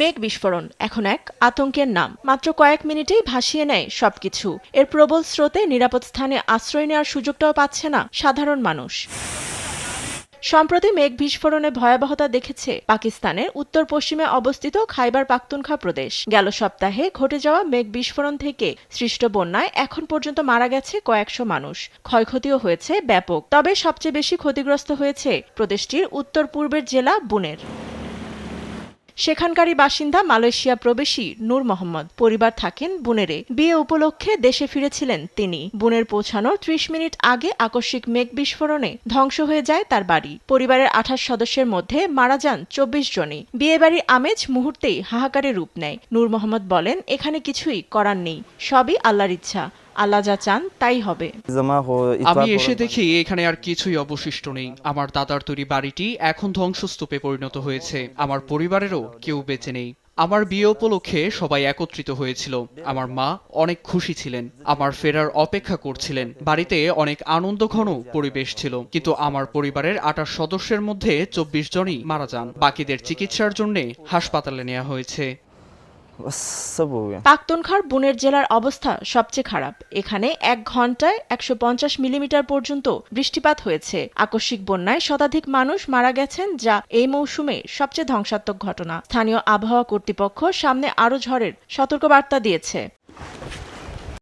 মেঘ বিস্ফোরণ, এখন এক আতঙ্কের নাম। মাত্র কয়েক মিনিটেই ভাসিয়ে নেয় সবকিছু। এর প্রবল স্রোতে নিরাপদ স্থানে আশ্রয় নেওয়ার সুযোগটাও পাচ্ছে না সাধারণ মানুষ। সম্প্রতি মেঘ বিস্ফোরণে ভয়াবহতা দেখেছে পাকিস্তানের উত্তর পশ্চিমে অবস্থিত খাইবার পাখতুনখা প্রদেশ। গেল সপ্তাহে ঘটে যাওয়া মেঘ বিস্ফোরণ থেকে সৃষ্ট বন্যায় এখন পর্যন্ত মারা গেছে কয়েকশো মানুষ। ক্ষয়ক্ষতিও হয়েছে ব্যাপক। তবে সবচেয়ে বেশি ক্ষতিগ্রস্ত হয়েছে প্রদেশটির উত্তর পূর্বের জেলা বুনের। সেখানকারই বাসিন্দা মালয়েশিয়া প্রবেশী নূর মোহাম্মদ। পরিবার থাকেন বুনেরে। বিয়ে উপলক্ষে দেশে ফিরেছিলেন তিনি। বুনের পৌঁছানোর ত্রিশ মিনিট আগে আকস্মিক মেঘ বিস্ফোরণে ধ্বংস হয়ে যায় তার বাড়ি। পরিবারের আঠাশ সদস্যের মধ্যে মারা যান চব্বিশ জনই। বিয়েবাড়ির আমেজ মুহূর্তেই হাহাকারে রূপ নেয়। নূর মোহাম্মদ বলেন, এখানে কিছুই করার নেই। সবই আল্লাহর ইচ্ছা। আল্লাহ যা চান তাই হবে। আমি এসে দেখি এখানে আর কিছুই অবশিষ্ট নেই। আমার দাদার তৈরি বাড়িটি এখন ধ্বংসস্তূপে পরিণত হয়েছে। আমার পরিবারেরও কেউ বেঁচে নেই। আমার বিয়ে উপলক্ষে সবাই একত্রিত হয়েছিল। আমার মা অনেক খুশি ছিলেন। আমার ফেরার অপেক্ষা করছিলেন। বাড়িতে অনেক আনন্দ ঘন পরিবেশ ছিল। কিন্তু আমার পরিবারের আটাশ সদস্যের মধ্যে চব্বিশ জনই মারা যান। বাকিদের চিকিৎসার জন্য হাসপাতালে নেওয়া হয়েছে। পাকতনখার বুনের জেলার অবস্থা সবচেয়ে খারাপ। এখানে এক ঘন্টায় একশো পঞ্চাশ মিলিমিটার পর্যন্ত বৃষ্টিপাত হয়েছে। আকস্মিক বন্যায় শতাধিক মানুষ মারা গেছেন, যা এই মৌসুমে সবচেয়ে ধ্বংসাত্মক ঘটনা। স্থানীয় আবহাওয়া কর্তৃপক্ষ সামনে আরও ঝড়ের সতর্কবার্তা দিয়েছে।